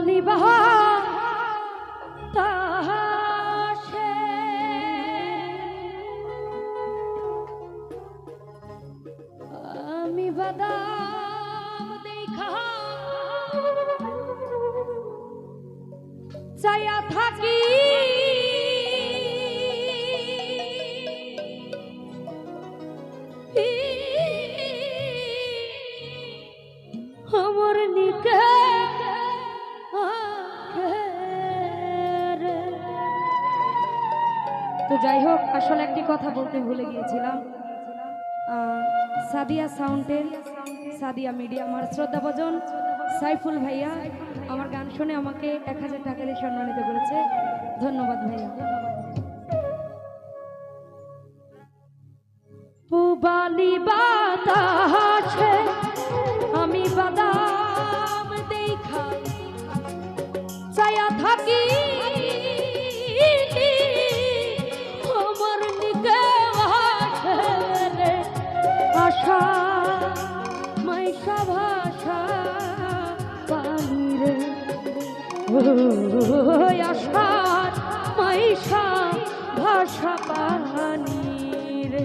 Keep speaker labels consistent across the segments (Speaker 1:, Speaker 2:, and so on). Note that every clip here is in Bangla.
Speaker 1: পুবালি তাহাসে আমি বাদাম দেখা চাইয়া থাকি যাই হোক, আসলে একটি কথা বলতে ভুলে গিয়েছিলাম। সাদিয়া সাউন্ডের, সাদিয়া মিডিয়া, আমার শ্রদ্ধাভজন সাইফুল ভাইয়া, আমার গান শুনে আমাকে এক হাজার টাকা দিয়ে সম্মানিত করেছে। ধন্যবাদ ভাইয়া। পুবালি বাতাসে আমি বাদাম দেখা চায়া থাকি ভাষা পানি রে। ওই আশার মাইশা ভাষা পানি রে।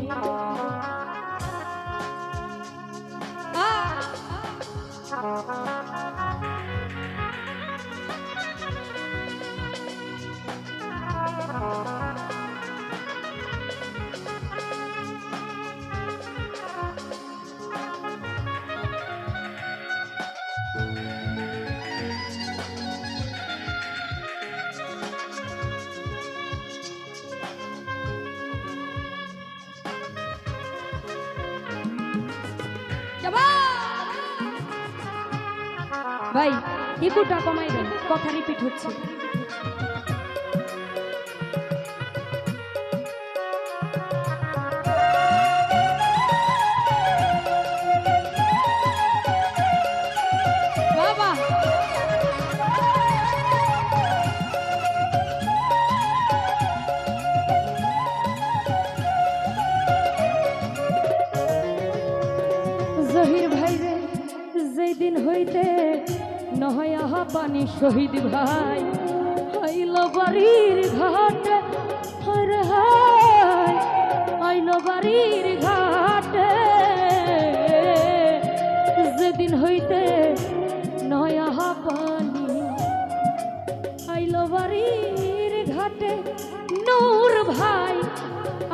Speaker 1: ভাই ইকুটা কমাই দেন কথা রিপিট হচ্ছে। নহয় আহা পানি শহীদ ভাই, আইল বাড়ির ঘাট, হরে হায়, আইল বাড়ির ঘাটে। যেদিন হইতে নয় আহা পানি, আইল বাড়ির ঘাটে, নূর ভাই,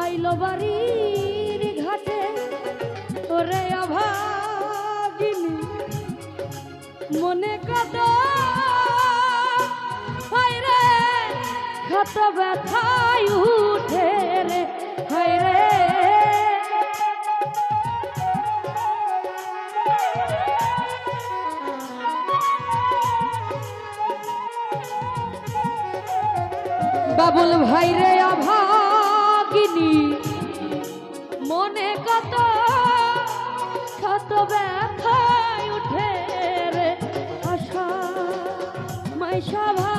Speaker 1: আইল বাড়ির ঘাটে। ওরে অভাগিনী মনে কত হায় রে ক্ষত ব্যথায় উঠে রে, হায় বাবুল ভাই রে, অভাগিনী, মনে কত কত ব্যথায় মাইশা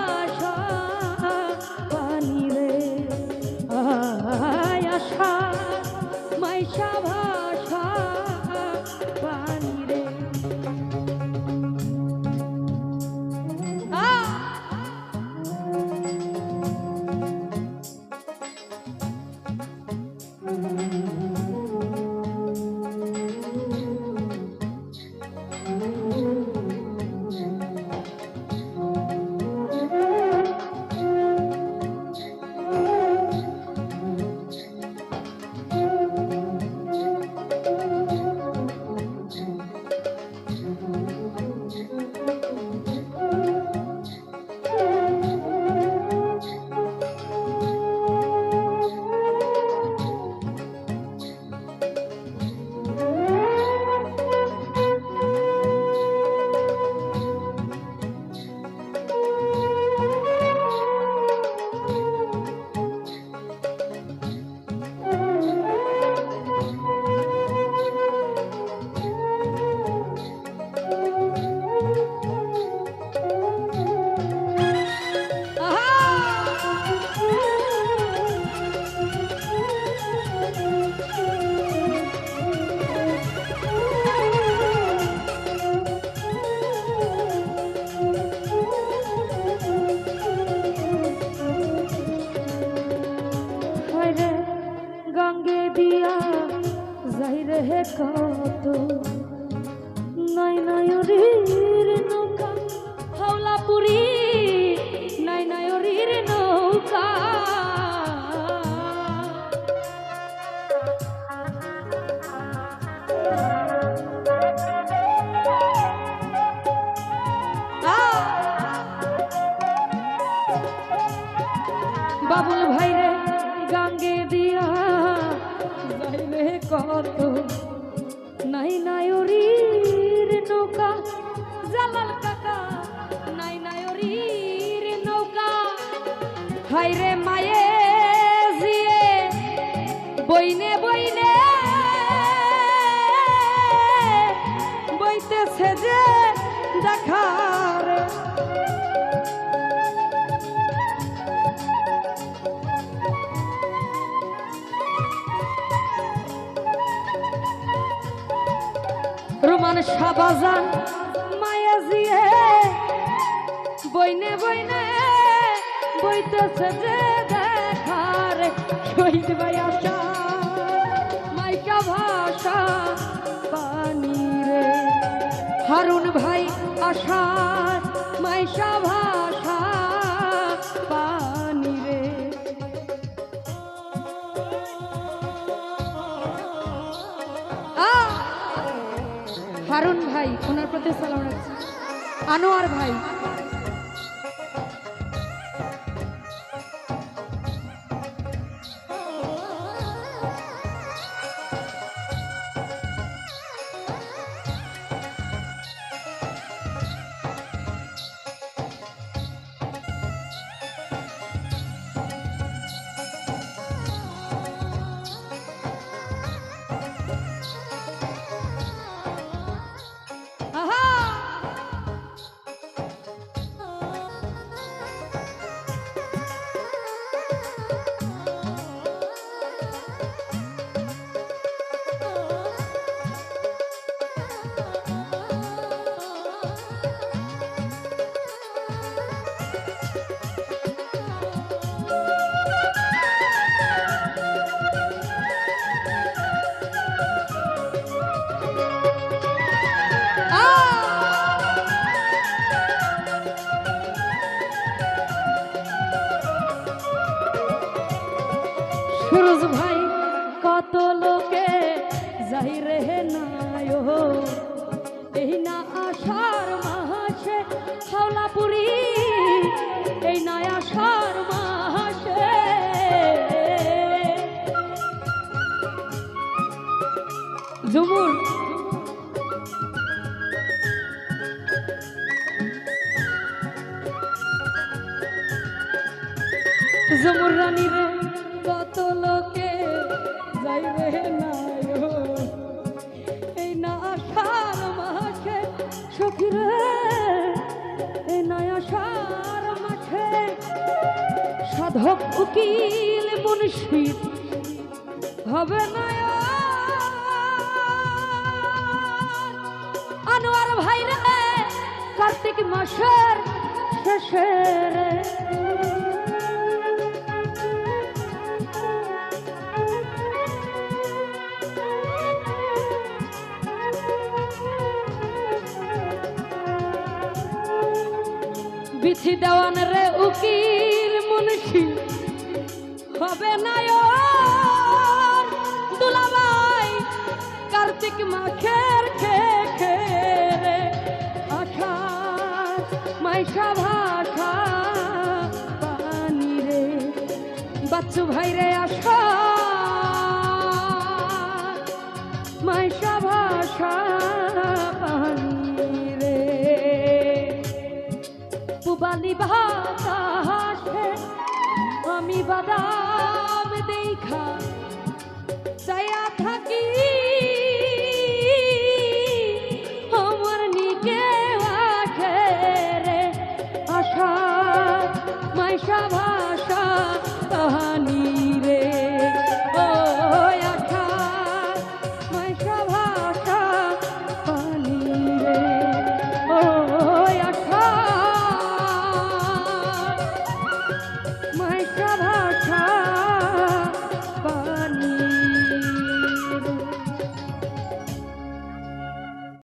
Speaker 1: রে হাই রে মায়ে জিয়ে, বইনে বইনে বইতেছে যে দেখার। রোমান সাবাজান মায়া জিয়ে, বইনে বইনে শহীদ ভাই আশা, মাইকা ভাষা পানি রে। হারুন ভাই আশা, মাইশা ভাষা পানি রে। হারুন ভাই, ওনার প্রতি সালাম রাখছি। আনোয়ার ভাই এই না আষাঢ় মাসে হাওলাপুরি এই না আষাঢ় মাসে ঝুমুর ঝুমুর রানী রে কত লোকে যাই রে সখী রে এই না আষাঢ় মাসে সাধক উকিল মুন্সি হবে না আনোয়ার ভাই রে, কার্তিক মাসের শেষে বিথি দেওয়ান রে উকিল মুন্সি। হবে নায়র দুলাভাই কার্তিক মাখের খে খে রে আষাঢ় মাইশা ভাষা পানি রে। বাচ্চু ভাই রে আশা বাতাসে আমি বাদাম দেখা চায়া থাকি